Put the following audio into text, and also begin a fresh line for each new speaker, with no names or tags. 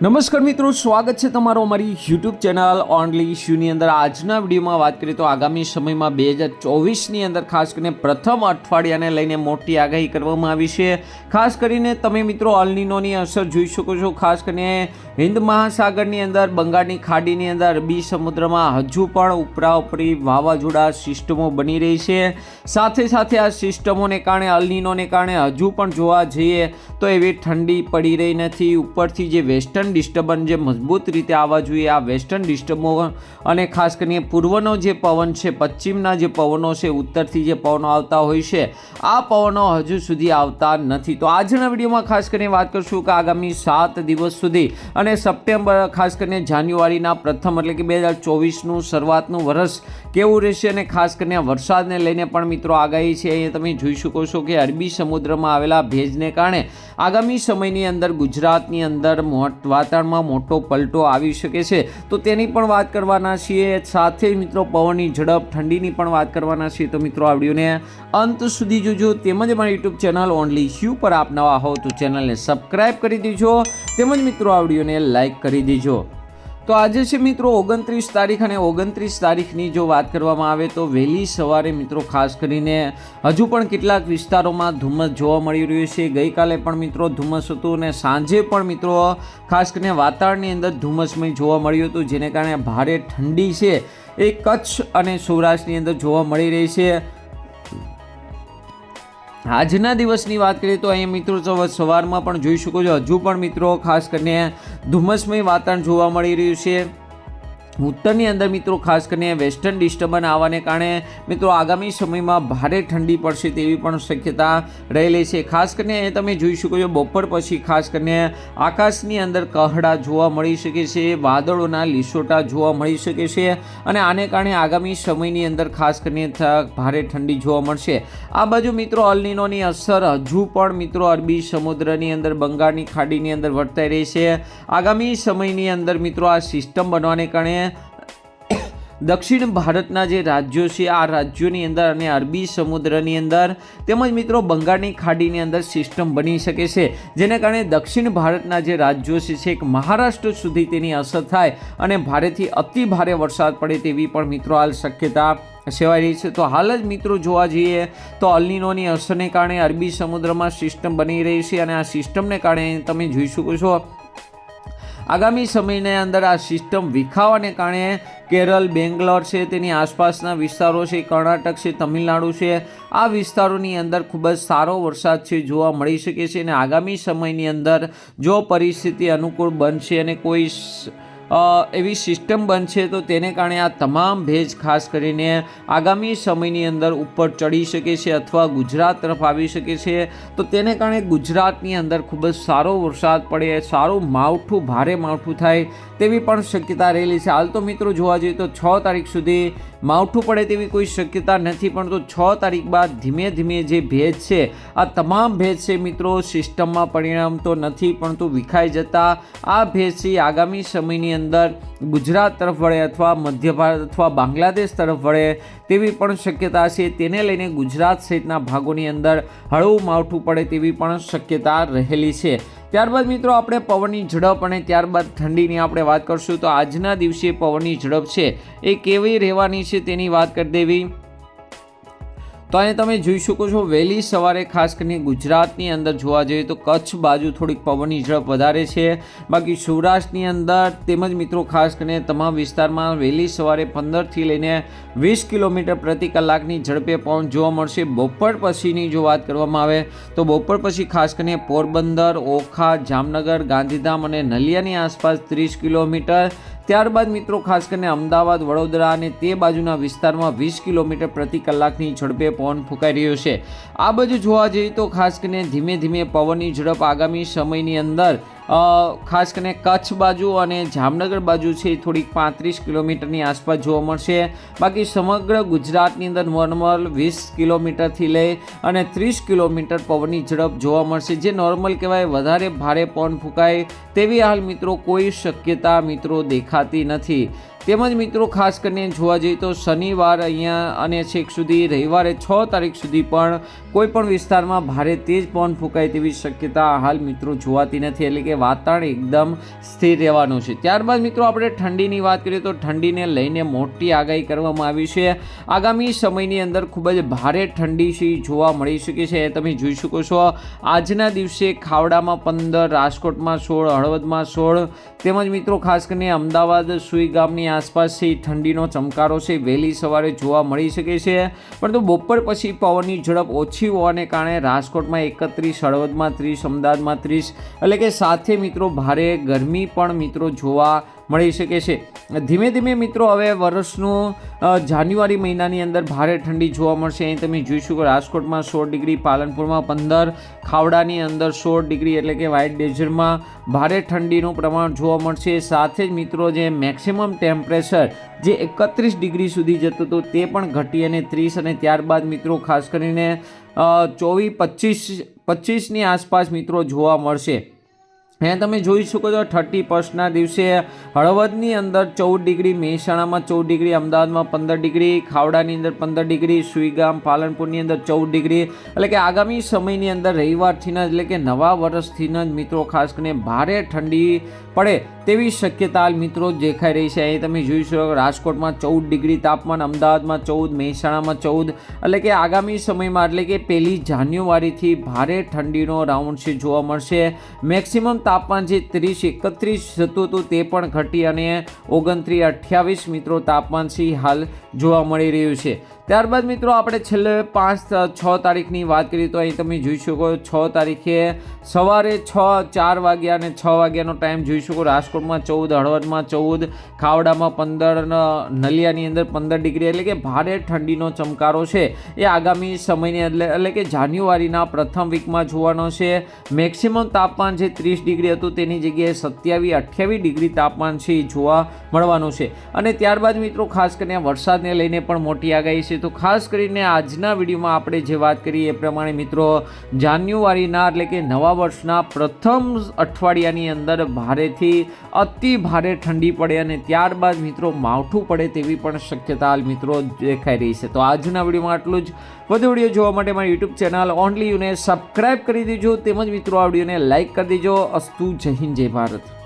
નમસ્કાર મિત્રો, સ્વાગત છે તમારો અમારી યુટ્યુબ ચેનલ ઓનલી ઇશ્યુની અંદર. આજના વિડીયોમાં વાત કરીએ તો આગામી સમયમાં બે હજાર ચોવીસની અંદર ખાસ કરીને પ્રથમ અઠવાડિયાને લઈને મોટી આગાહી કરવામાં આવી છે. ખાસ કરીને તમે મિત્રો અલનીનોની અસર જોઈ શકો છો. ખાસ કરીને હિન્દ મહાસાગરની અંદર, બંગાળની ખાડીની અંદર, અરબી સમુદ્રમાં હજુ પણ ઉપરા ઉપરી વાવાઝોડા સિસ્ટમો બની રહી છે. સાથે સાથે આ સિસ્ટમોને કારણે, અલનીનોને કારણે હજુ પણ જોવા જઈએ તો એવી ઠંડી પડી રહી નથી. ઉપરથી જે વેસ્ટર્ન ડિસ્ટર્બન્સ જે મજબૂત રીતે આવવા જોઈએ, આ વેસ્ટર્ન ડિસ્ટર્બો અને ખાસ કરીને પૂર્વનો જે પવન છે, પશ્ચિમના જે પવનો છે, ઉત્તરથી જે પવનો આવતા હોય છે, આ પવનો હજુ સુધી આવતા નથી. તો આજના વિડીયોમાં ખાસ કરીને વાત કરશું કે આગામી સાત દિવસ સુધી અને સપ્ટેમ્બર, ખાસ કરીને જાન્યુઆરીના પ્રથમ એટલે કે બે હજાર ચોવીસનું શરૂઆતનું વર્ષ કેવું રહેશે અને ખાસ કરીને વરસાદને લઈને પણ મિત્રો આગાહી છે. અહીંયા તમે જોઈ શકો છો કે અરબી સમુદ્રમાં આવેલા ભેજને કારણે આગામી સમયની અંદર ગુજરાતની અંદર મોટ વાતાવરણમાં મોટો પલટો આવી શકે છે. તો તેની પણ વાત કરવાના છીએ. સાથે મિત્રો, પવનની ઝડપ, ઠંડીની પણ વાત કરવાના છીએ. તો મિત્રો, આ વિડીયોને અંત સુધી જોજો. તેમજ મારી યુટ્યુબ ચેનલ ઓનલી શ્યુ પર આપ નવા હો તો ચેનલને સબસ્ક્રાઈબ કરી દેજો. તેમજ મિત્રો, આ વિડીયોને લાઈક કરી દેજો. તો આજે છે મિત્રો ઓગણત્રીસ તારીખ અને ઓગણત્રીસ તારીખની જો વાત કરવામાં આવે તો વહેલી સવારે મિત્રો ખાસ કરીને હજુ પણ કેટલાક વિસ્તારોમાં ધુમ્મસ જોવા મળી રહ્યું છે. ગઈકાલે પણ મિત્રો ધુમ્મસ હતું અને સાંજે પણ મિત્રો ખાસ કરીને વાતાવરણની અંદર ધુમ્મસમય જોવા મળ્યું હતું, જેને કારણે ભારે ઠંડી છે. એ કચ્છ અને સૌરાષ્ટ્રની અંદર જોવા મળી રહી છે. આજના દિવસની વાત કરીએ તો અહીંયા મિત્રો સવારમાં પણ જોઈ શકો છો, હજુ પણ મિત્રો ખાસ કરીને ધુમ્મસમય વાતાવરણ જોવા મળી રહ્યું છે. ઉત્તરની અંદર મિત્રો, ખાસ કરીને વેસ્ટર્ન ડિસ્ટર્બન આવવાને કારણે મિત્રો, આગામી સમયમાં ભારે ઠંડી પડશે તેવી પણ શક્યતા રહેલી છે. ખાસ કરીને તમે જોઈ શકો છો, બપોર પછી ખાસ કરીને આકાશની અંદર કહડા જોવા મળી શકે છે, વાદળોના લીસોટા જોવા મળી શકે છે અને આને કારણે આગામી સમયની અંદર ખાસ કરીને ભારે ઠંડી જોવા મળશે. આ બાજુ મિત્રો અલનીનોની અસર હજુ પણ મિત્રો, અરબી સમુદ્રની અંદર, બંગાળની ખાડીની અંદર વર્તાઈ રહી છે. આગામી સમયની અંદર મિત્રો, આ સિસ્ટમ બનવાને કારણે દક્ષિણ ભારતના જે રાજ્યો છે, આ રાજ્યોની અંદર અને અરબી સમુદ્રની અંદર તેમજ મિત્રો બંગાળની ખાડીની અંદર સિસ્ટમ બની શકે છે, જેને કારણે દક્ષિણ ભારતના જે રાજ્યો છે છેક મહારાષ્ટ્ર સુધી તેની અસર થાય અને ભારેથી અતિ ભારે વરસાદ પડે તેવી પણ મિત્રો હાલ શક્યતા સેવાઈ રહી છે. તો હાલ જ મિત્રો જોવા જઈએ તો અલ્નિનોની અસરને કારણે અરબી સમુદ્રમાં સિસ્ટમ બની રહી છે અને આ સિસ્ટમને કારણે તમે જોઈ શકો છો. આગામી સમયની અંદર આ સિસ્ટમ વિખાવાને કારણે કેરળ, બેંગ્લોર છે, તેની આસપાસના વિસ્તારો છે, કર્ણાટક છે, તમિલનાડુ છે. આ વિસ્તારોની અંદર ખૂબ જ સારો વરસાદ છે, જોવા મળી શકે છે અને આગામી સમયની અંદર જો પરિસ્થિતિ અનુકૂળ બનશે અને કોઈ એવી સિસ્ટમ બનશે તો તેને કારણે આ તમામ ભેજ ખાસ કરીને આગામી સમયની અંદર ઉપર ચડી શકે છે અથવા ગુજરાત તરફ આવી શકે છે. તો તેને કારણે ગુજરાતની અંદર ખૂબ જ સારો વરસાદ પડે, સારું માવઠું, ભારે માવઠું થાય તેવી પણ શક્યતા રહેલી છે. હાલ તો મિત્રો જોવા જઈએ તો છ તારીખ સુધી માવઠું પડે તેવી કોઈ શક્યતા નથી, પણ તો છ તારીખ બાદ ધીમે ધીમે જે ભેજ છે, આ તમામ ભેજ છે મિત્રો, સિસ્ટમમાં પરિણામતો નથી પરંતુ વિખાઈ જતા આ ભેજ છે આગામી સમયની અંદર ગુજરાત તરફ વળે અથવા મધ્ય ભારત અથવા બાંગ્લાદેશ તરફ વળે તેવી પણ શક્યતા છે. તેને લઈને ગુજરાત સહિતના ભાગોની અંદર હળવું માવઠું પડે તેવી પણ શક્યતા રહેલી છે. ત્યારબાદ મિત્રો આપણે પવનની ઝડપ અને ત્યારબાદ ઠંડીની આપણે વાત કરશું. તો આજના દિવસે પવનની ઝડપ છે. એ કેવી રહેવાની છે તેની વાત કરી દેવી. તો અહીં તમે જોઈ શકો છો, વહેલી સવારે ખાસ કરીને ગુજરાતની અંદર જોવા જઈએ તો કચ્છ બાજુ થોડીક પવનની ઝડપ વધારે છે. બાકી સૌરાષ્ટ્રની અંદર તેમજ મિત્રો ખાસ કરીને તમામ વિસ્તારમાં વહેલી સવારે પંદરથી લઈને વીસ કિલોમીટર પ્રતિ કલાકની ઝડપે પવન જોવા મળશે. બપોર પછીની જો વાત કરવામાં આવે તો બપોર પછી ખાસ કરીને પોરબંદર, ઓખા, જામનગર, ગાંધીધામ અને નલિયાની આસપાસ ત્રીસ કિલોમીટર ત્યારબાદ મિત્રો, ખાસ કરીને અમદાવાદ, વડોદરા અને તે બાજુના વિસ્તારમાં વીસ કિલોમીટર પ્રતિ કલાકની ઝડપે પવન ફૂંકાઈ રહ્યો છે. આ બાજુ જોવા જઈએ તો ખાસ કરીને ધીમે ધીમે પવનની ઝડપ આગામી સમયની અંદર ખાસ કરીને કચ્છ બાજુ અને જામનગર બાજુ છે એ થોડીક પાંત્રીસ કિલોમીટરની આસપાસ જોવા મળશે. બાકી સમગ્ર ગુજરાતની અંદર નોર્મલ વીસ કિલોમીટરથી લઈ અને ત્રીસ કિલોમીટર પવનની ઝડપ જોવા મળશે. જે નોર્મલ કહેવાય, વધારે ભારે પવન ફૂંકાય તેવી હાલ મિત્રો કોઈ શક્યતા મિત્રો દેખાતી નથી. તેમજ મિત્રો, ખાસ કરીને જોવા જઈએ તો શનિવાર અહીંયા અને છેક સુધી રવિવારે છ તારીખ સુધી પણ કોઈ પણ વિસ્તારમાં ભારે તેજ પવન ફૂંકાય તેવી શક્યતા હાલ મિત્રો જોવાતી નથી. એટલે કે વાતાવરણ એકદમ સ્થિર રહેવાનું છે. ત્યારબાદ મિત્રો, આપણે ઠંડીની વાત કરીએ તો ઠંડીને લઈને મોટી આગાહી કરવામાં આવી છે. આગામી સમયની અંદર ખૂબ જ ભારે ઠંડી છે જોવા મળી શકે છે. તમે જોઈ શકો છો, આજના દિવસે ખાવડામાં પંદર, રાજકોટમાં સોળ, હળવદમાં સોળ. તેમજ મિત્રો, ખાસ કરીને અમદાવાદ, સુઈ ગામની આસપાસથી ઠંડીનો ચમકારો છે. વહેલી સવારે જોવા મળી શકે છે. પરંતુ બપોર પછી પવનની ઝડપ ઓછી હોવાને કારણે રાજકોટમાં એકત્રીસ, હળવદમાં ત્રીસ, અમદાવાદમાં ત્રીસ. એટલે કે સાથે મિત્રો, ભારે ગરમી પણ મિત્રો જોવા મળી શકે છે. ધીમે ધીમે મિત્રો હવે વર્ષનું જાન્યુઆરી મહિનાની અંદર ભારે ઠંડી જોવા મળશે. અહીં તમે જોઈ શકો રાજકોટમાં સોળ ડિગ્રી, પાલનપુરમાં પંદર, ખાવડાની અંદર સોળ ડિગ્રી એટલે કે વ્હાઇટ ડેઝર્ટમાં ભારે ઠંડીનું પ્રમાણ જોવા મળશે. સાથે જ મિત્રો જે મેક્સિમમ ટેમ્પરેચર જે એકત્રીસ ડિગ્રી સુધી જતું હતું તે પણ ઘટી અને ત્રીસ અને ત્યારબાદ મિત્રો ખાસ કરીને ચોવીસ, પચીસ, પચીસની આસપાસ મિત્રો જોવા મળશે. અહીંયા તમે જોઈ શકો છો, થર્ટી ફર્સ્ટના દિવસે હળવદની અંદર ચૌદ ડિગ્રી, મહેસાણામાં ચૌદ ડિગ્રી, અમદાવાદમાં પંદર ડિગ્રી, ખાવડાની અંદર પંદર ડિગ્રી, સુઈગામ, પાલનપુરની અંદર ચૌદ ડિગ્રી. એટલે કે આગામી સમયની અંદર રવિવારથી જ એટલે કે નવા વર્ષથી જ મિત્રો ખાસ કરીને ભારે ઠંડી પડે તેવી શક્યતા મિત્રો દેખાઈ રહી છે. અહીં તમે જોઈ શકો રાજકોટમાં ચૌદ ડિગ્રી તાપમાન, અમદાવાદમાં ચૌદ, મહેસાણામાં ચૌદ. એટલે કે આગામી સમયમાં, એટલે કે પહેલી જાન્યુઆરીથી ભારે ઠંડીનો રાઉન્ડ છે જોવા મળશે. મેક્સિમમ તાપમાન જે ત્રીસ, એકત્રીસ જતું હતું તે પણ ઘટી અને ઓગણત્રીસ અઠ્યાવીસ મિત્રો તાપમાન છે હાલ જોવા મળી રહ્યું છે. ત્યારબાદ મિત્રો આપણે છેલ્લે પાંચ છ તારીખની વાત કરીએ તો અહીં તમે જોઈ શકો છ તારીખે સવારે છ, ચાર વાગ્યા અને છ વાગ્યાનો ટાઈમ જોઈ શકો રાજકોટમાં ચૌદ, હળવદમાં ચૌદ, ખાવડામાં પંદર નલિયાની અંદર પંદર ડિગ્રી, એટલે કે ભારે ઠંડીનો ચમકારો છે. એ આગામી સમયની એટલે એટલે કે જાન્યુઆરીના પ્રથમ વીકમાં જોવાનો છે. મેક્સિમમ તાપમાન જે ત્રીસ ડિગ્રી હતું તેની જગ્યાએ સત્યાવીસ, અઠ્યાવીસ ડિગ્રી તાપમાન છે એ જોવા મળવાનું છે. અને ત્યારબાદ મિત્રો ખાસ કરીને વરસાદને લઈને પણ મોટી આગાહી છે. તો ખાસ કરીને આજના વિડીયોમાં આપણે જે વાત કરી એ પ્રમાણે મિત્રો, જાન્યુઆરીના એટલે કે નવા વર્ષના પ્રથમ અઠવાડિયાની અંદર ભારેથી અતિ ભારે ઠંડી પડે અને ત્યારબાદ મિત્રો માવઠું પડે તેવી પણ શક્યતા મિત્રો દેખાઈ રહી છે. તો આજના વિડીયોમાં આટલું જ. વધુ વીડિયો જોવા માટે મારી યુટ્યુબ ચેનલ ઓનલી યુને સબસ્ક્રાઈબ કરી દેજો. તેમજ મિત્રો આ વિડીયોને લાઇક કરી દેજો. અસ્તુ જય હિન્દ, જય ભારત.